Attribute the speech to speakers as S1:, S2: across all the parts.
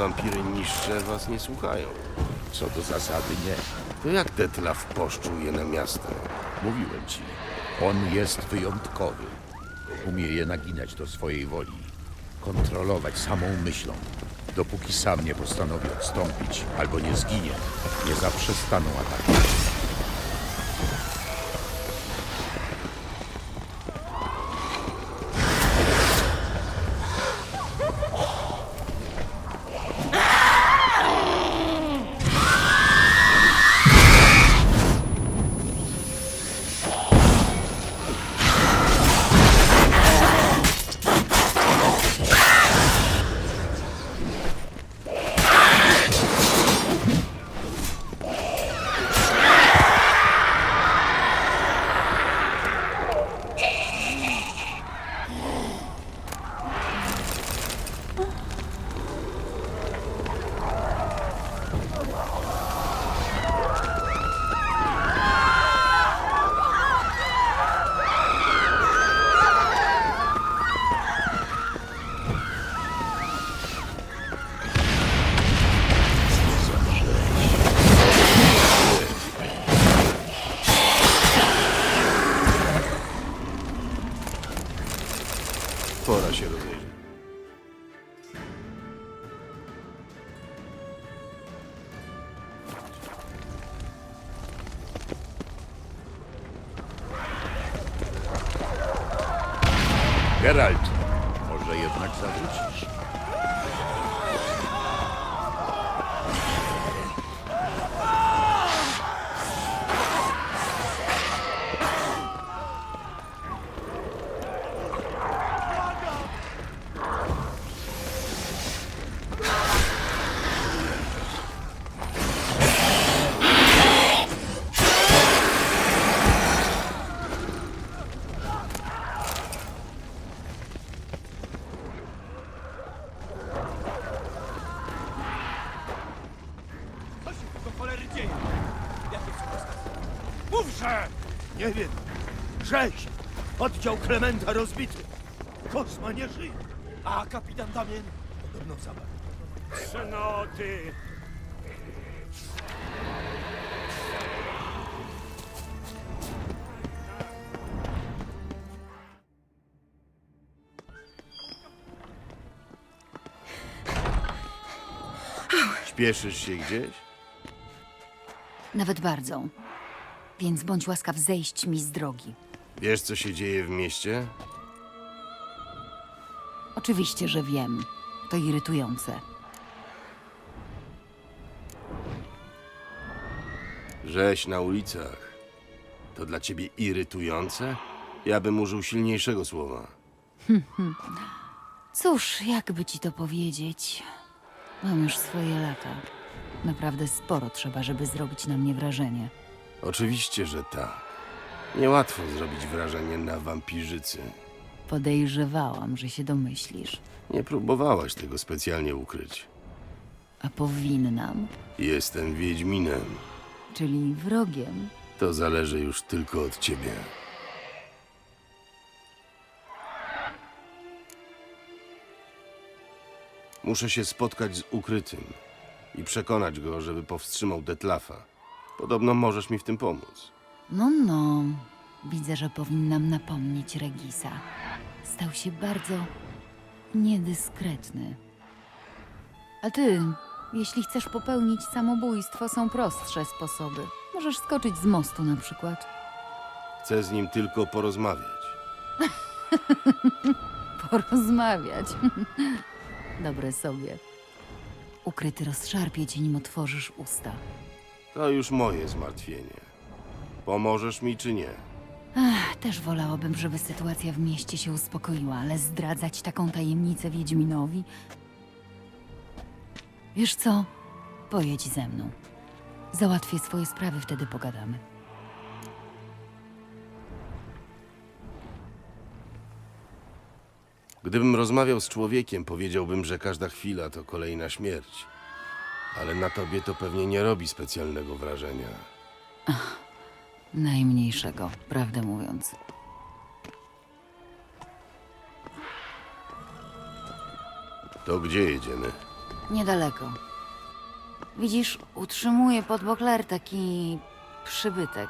S1: wampiry niższe was nie słuchają.
S2: Co do zasady nie.
S1: To jak Detlaf poszczuł je na miasto?
S2: Mówiłem ci. On jest wyjątkowy. Umie je naginać do swojej woli. Kontrolować samą myślą. Dopóki sam nie postanowi odstąpić albo nie zginie, nie zaprzestaną ataku.
S3: Nie wiem. Rzeź! Oddział Klementa rozbity. Kosma nie żyje. A kapitan Damien podobno zamarł. Cnoty!
S1: Śpieszysz się gdzieś?
S4: Nawet bardzo. Więc bądź łaskaw zejść mi z drogi.
S1: Wiesz, co się dzieje w mieście?
S4: Oczywiście, że wiem. To irytujące.
S1: Rzeź na ulicach. To dla ciebie irytujące? Ja bym użył silniejszego słowa.
S4: Cóż, jakby ci to powiedzieć? Mam już swoje lata. Naprawdę sporo trzeba, żeby zrobić na mnie wrażenie.
S1: Oczywiście, że tak. Niełatwo zrobić wrażenie na wampirzycy.
S4: Podejrzewałam, że się domyślisz.
S1: Nie próbowałaś tego specjalnie ukryć.
S4: A powinnam,
S1: Jestem Wiedźminem.
S4: czyli wrogiem.
S1: To zależy już tylko od ciebie. Muszę się spotkać z ukrytym i przekonać go, żeby powstrzymał Detlafa. Podobno możesz mi w tym pomóc.
S4: No, no. Widzę, że powinnam napomnieć Regisa. Stał się bardzo niedyskretny. A ty, jeśli chcesz popełnić samobójstwo, są prostsze sposoby. Możesz skoczyć z mostu na przykład.
S1: Chcę z nim tylko porozmawiać.
S4: Porozmawiać. Dobre sobie. Ukryty rozszarpie cię, nim otworzysz usta.
S1: To już moje zmartwienie. Pomożesz mi czy nie?
S4: Ach, też wolałabym, żeby sytuacja w mieście się uspokoiła, ale zdradzać taką tajemnicę Wiedźminowi... Wiesz co? Pojedź ze mną. Załatwię swoje sprawy, wtedy pogadamy.
S1: Gdybym rozmawiał z człowiekiem, powiedziałbym, że każda chwila to kolejna śmierć. Ale na tobie to pewnie nie robi specjalnego wrażenia.
S4: Najmniejszego, prawdę mówiąc.
S1: To gdzie jedziemy?
S4: Niedaleko. Widzisz, utrzymuje pod Bokler taki przybytek.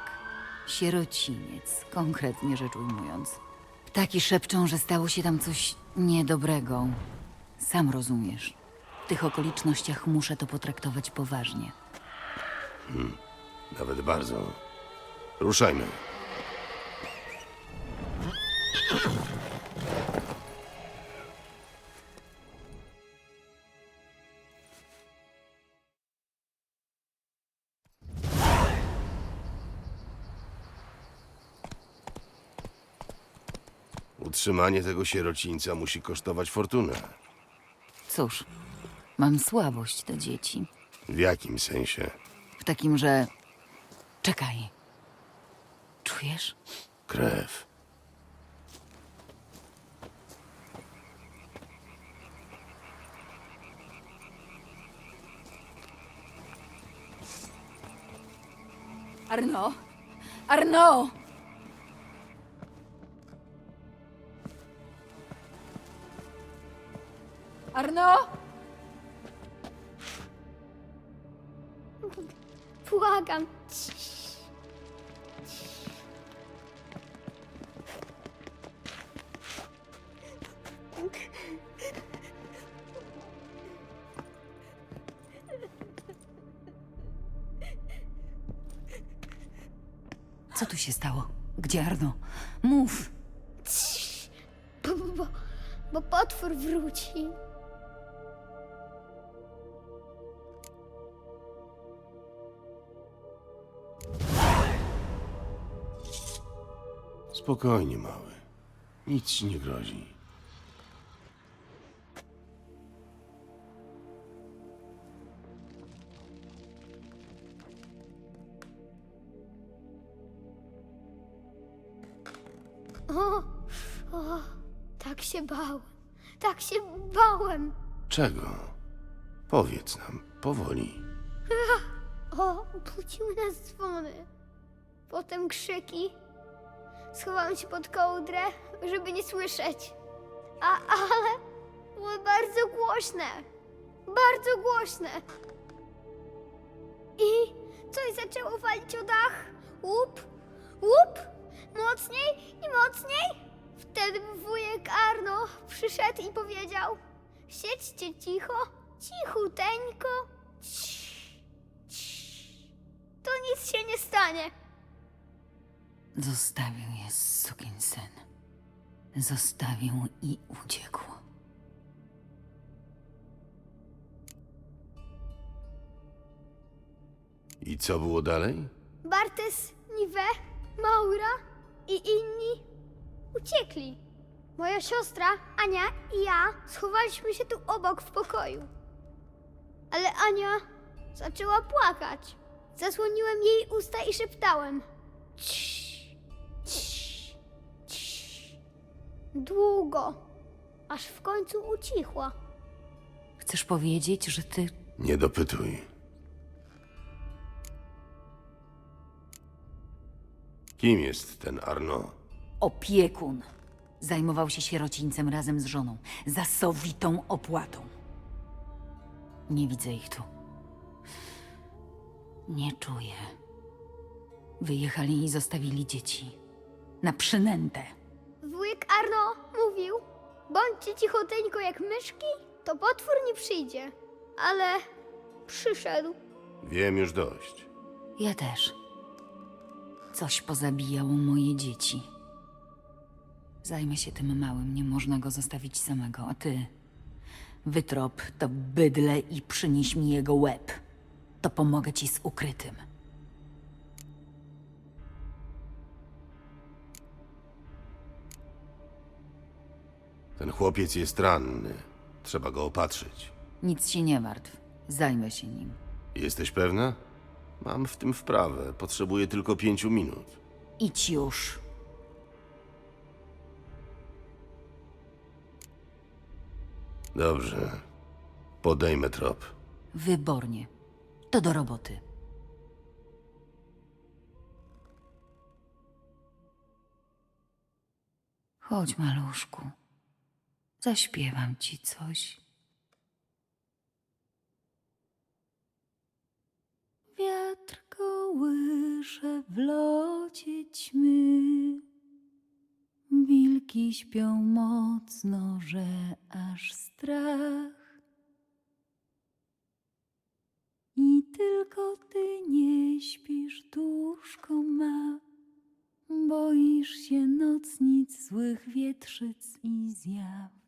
S4: Sierociniec, konkretnie rzecz ujmując. Ptaki szepczą, że stało się tam coś niedobrego. Sam rozumiesz. W tych okolicznościach muszę to potraktować poważnie.
S1: Nawet bardzo. Ruszajmy. Utrzymanie tego sierocińca musi kosztować fortunę.
S4: Cóż, mam słabość do dzieci.
S1: W jakim sensie?
S4: W takim, że. Czekaj. Czujesz?
S1: Krew.
S4: Arno! Arno! Arno!
S5: Błagam.
S4: Co tu się stało? Gdzie Arno? Mów!
S5: Bo, bo, bo, bo potwór wróci.
S1: Spokojnie, mały. Nic ci nie grozi.
S5: O, o, tak się bałem. Tak się bałem.
S1: Czego? Powiedz nam, powoli.
S5: O, budził nas dzwony. Potem krzyki. Schowałam się pod kołdrę, żeby nie słyszeć. A, ale były bardzo głośne. Bardzo głośne. I coś zaczęło walić o dach. Łup, łup, mocniej i mocniej. Wtedy wujek Arno przyszedł i powiedział: Siedźcie cicho, cichuteńko. Cii, cii. To nic się nie stanie.
S4: Zostawił je syn. Zostawił i uciekł.
S1: I co było dalej?
S5: Bartes, Nive, Maura i inni uciekli. Moja siostra, Ania i ja schowaliśmy się tu obok w pokoju. Ale Ania zaczęła płakać. Zasłoniłem jej usta i szeptałem. Cii, cii, cii. Długo, aż w końcu ucichła.
S4: Chcesz powiedzieć, że ty
S1: Nie dopytuj. Kim jest ten Arno?
S4: opiekun zajmował się sierocińcem razem z żoną, za sowitą opłatą. Nie widzę ich tu. Nie czuję. Wyjechali i zostawili dzieci. Na przynętę.
S5: Wujek Arno mówił, bądźcie cichoteńko jak myszki, to potwór nie przyjdzie. Ale przyszedł.
S1: Wiem już dość.
S4: Ja też. Coś pozabijało moje dzieci. Zajmę się tym małym, nie można go zostawić samego, a ty... Wytrop to bydle i przynieś mi jego łeb. To pomogę ci z ukrytym.
S1: Ten chłopiec jest ranny. Trzeba go opatrzyć.
S4: Nic się nie martw. Zajmę się nim.
S1: Jesteś pewna? Mam w tym wprawę. Potrzebuję tylko pięciu minut.
S4: Idź już.
S1: Dobrze. Podejmę trop.
S4: Wybornie. To do roboty. Chodź, maluszku zaśpiewam ci coś. Wiatr kołysze w locie ćmy, wilki śpią mocno, że aż strach. I tylko ty nie śpisz, duszko ma. Boisz się nocnic, złych wietrzyc i zjaw.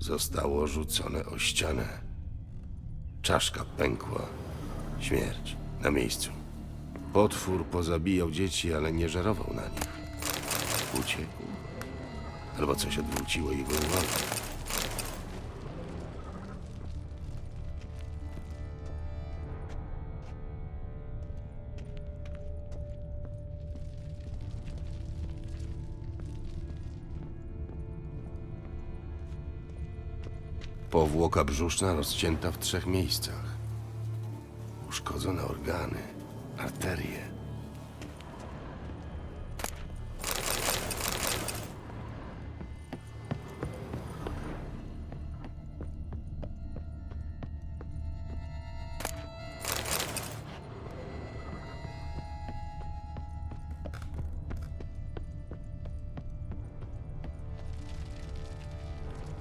S1: Zostało rzucone o ścianę. Czaszka pękła. Śmierć na miejscu. Potwór pozabijał dzieci, ale nie żerował na nich. Uciekł. Albo coś odwróciło jego uwagę. Powłoka brzuszna rozcięta w trzech miejscach. Uszkodzone organy, arterie.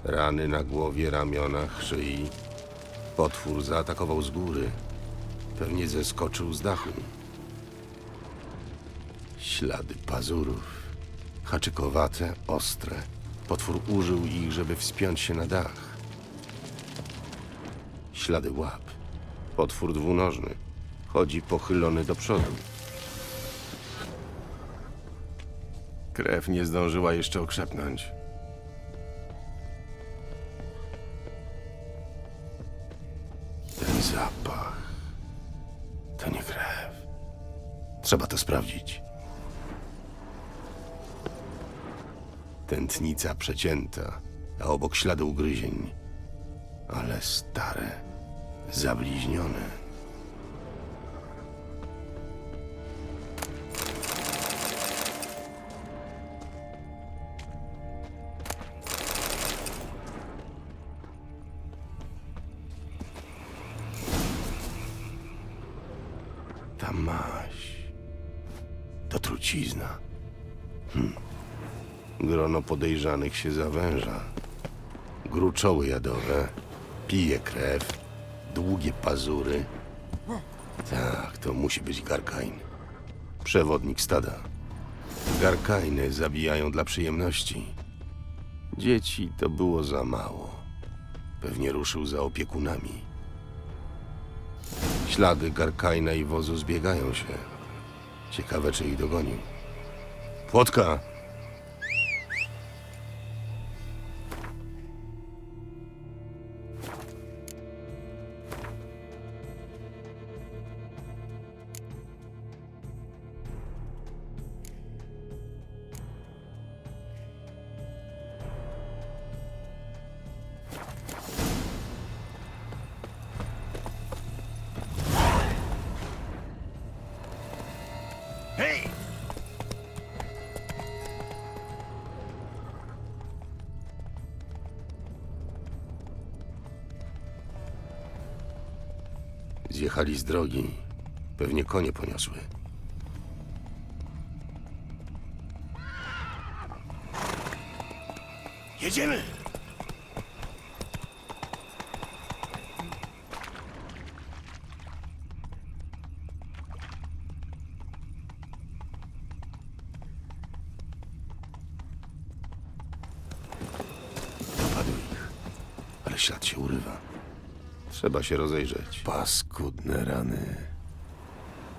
S1: Rany na głowie, ramionach, szyi. Potwór zaatakował z góry. Pewnie zeskoczył z dachu. Ślady pazurów. Haczykowate, ostre. Potwór użył ich, żeby wspiąć się na dach. Ślady łap. Potwór dwunożny. Chodzi pochylony do przodu. Krew nie zdążyła jeszcze okrzepnąć. Trzeba to sprawdzić. Tętnica przecięta, a obok ślady ugryzień. Ale stare, zabliźnione. Grono podejrzanych się zawęża. Gruczoły jadowe, pije krew, długie pazury. Tak, to musi być Garkain. Przewodnik stada. Garkainy zabijają dla przyjemności. Dzieci to było za mało. Pewnie ruszył za opiekunami. Ślady Garkajna i wozu zbiegają się. Ciekawe, czy ich dogonił.
S3: Фотка.
S1: Zjechali z drogi. Pewnie konie poniosły.
S3: Jedziemy!
S1: Dopadł ich. Ale ślad się urywa. Trzeba się rozejrzeć. Paskudne rany.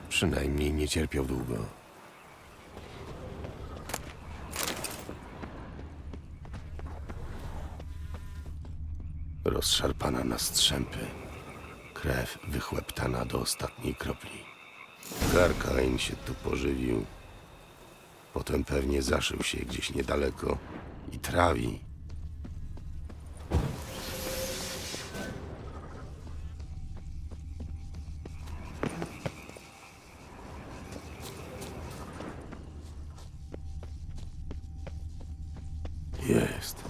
S1: Przynajmniej nie cierpiał długo. Rozszarpana na strzępy. Krew wychłeptana do ostatniej kropli. Garkain się tu pożywił. Potem pewnie zaszył się gdzieś niedaleko i trawi. Jest.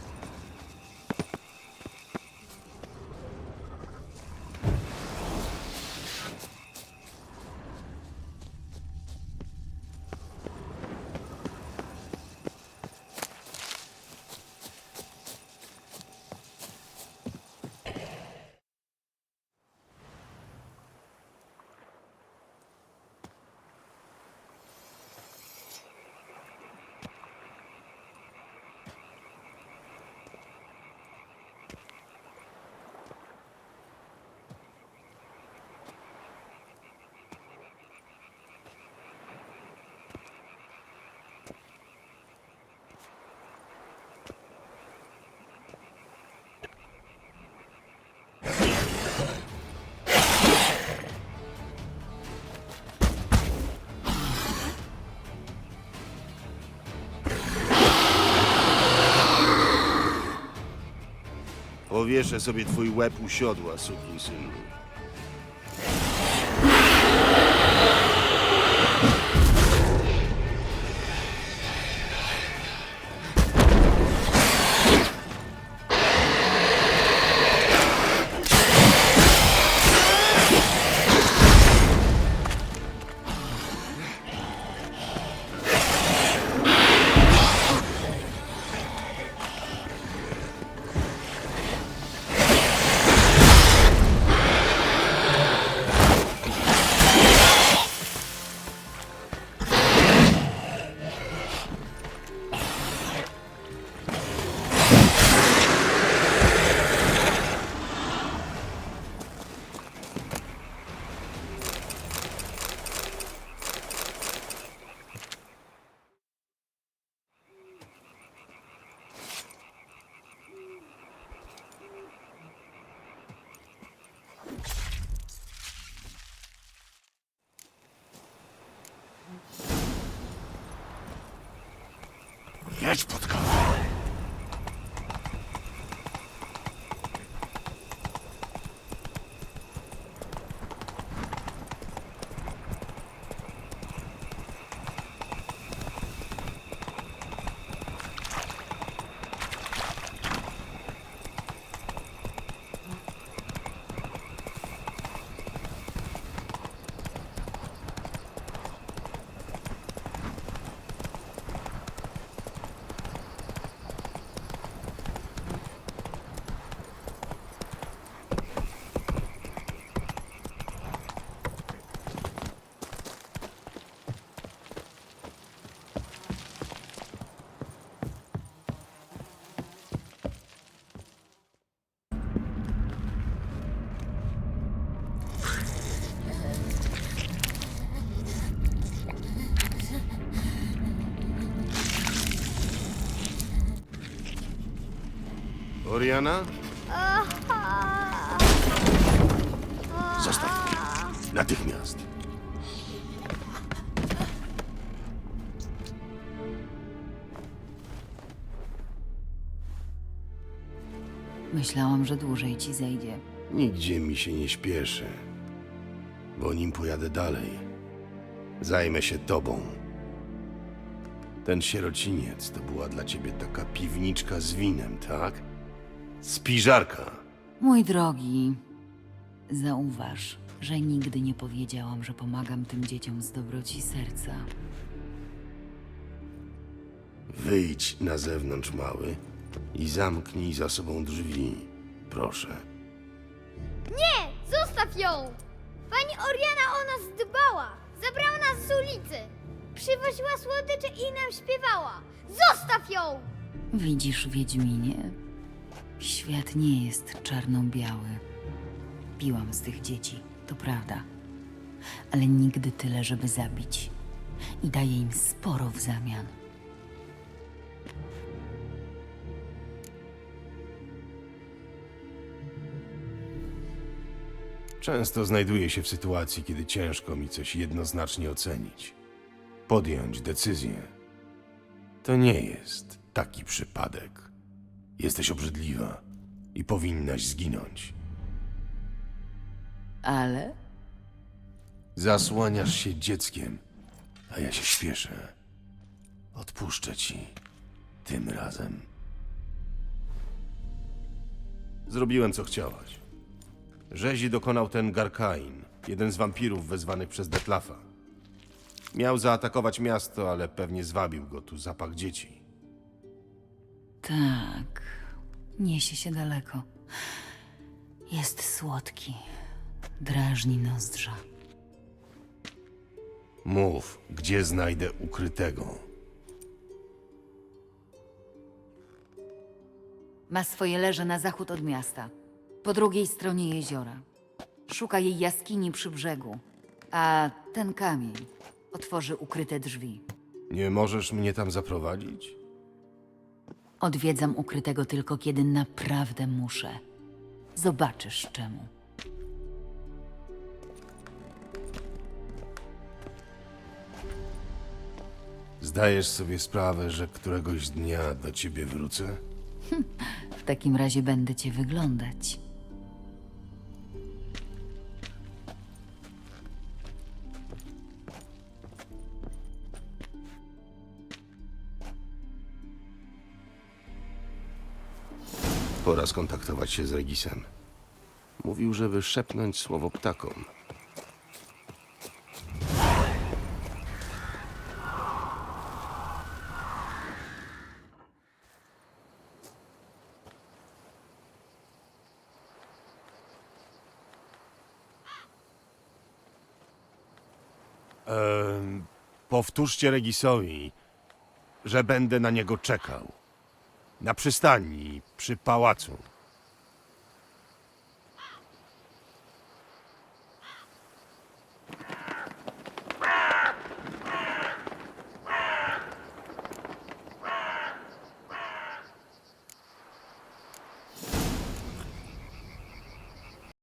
S1: Powieszę sobie twój łeb u siodła, synu.
S3: Jedź pod kawę.
S1: Oriana?
S2: Zostań.
S1: Natychmiast.
S4: Myślałam, że dłużej ci zejdzie.
S1: Nigdzie mi się nie śpieszy, bo nim pojadę dalej, zajmę się tobą. Ten sierociniec to była dla ciebie taka piwniczka z winem, tak? Spiżarka.
S4: Mój drogi, zauważ, że nigdy nie powiedziałam, że pomagam tym dzieciom z dobroci serca.
S1: Wyjdź na zewnątrz, mały, i zamknij za sobą drzwi. Proszę.
S5: Nie! Zostaw ją! Pani Oriana o nas dbała! Zabrała nas z ulicy! Przywoziła słodycze i nam śpiewała! Zostaw ją!
S4: Widzisz, Wiedźminie, świat nie jest czarno-biały. Piłam z tych dzieci, to prawda, ale nigdy tyle, żeby zabić. I daję im sporo w zamian.
S1: Często znajduję się w sytuacji, kiedy ciężko mi coś jednoznacznie ocenić. Podjąć decyzję. To nie jest taki przypadek. Jesteś obrzydliwa i powinnaś zginąć.
S4: Ale
S1: Zasłaniasz się dzieckiem, a ja się śpieszę. Odpuszczę ci. Tym razem. Zrobiłem, co chciałaś. Rzezi dokonał ten Garkain, jeden z wampirów wezwanych przez Detlafa. Miał zaatakować miasto, ale pewnie zwabił go tu zapach dzieci.
S4: Tak, niesie się daleko. Jest słodki, drażni nozdrza.
S1: Mów, gdzie znajdę ukrytego.
S4: Ma swoje leże na zachód od miasta, po drugiej stronie jeziora. Szuka jej jaskini przy brzegu, a ten kamień otworzy ukryte drzwi.
S1: Nie możesz mnie tam zaprowadzić?
S4: Odwiedzam ukrytego tylko kiedy naprawdę muszę. Zobaczysz czemu.
S1: Zdajesz sobie sprawę, że któregoś dnia do ciebie wrócę?
S4: W takim razie będę cię wyglądać.
S1: Pora skontaktować się z Regisem. Mówił, żeby szepnąć słowo ptakom.
S3: Powtórzcie Regisowi, że będę na niego czekał. Na przystani, przy pałacu.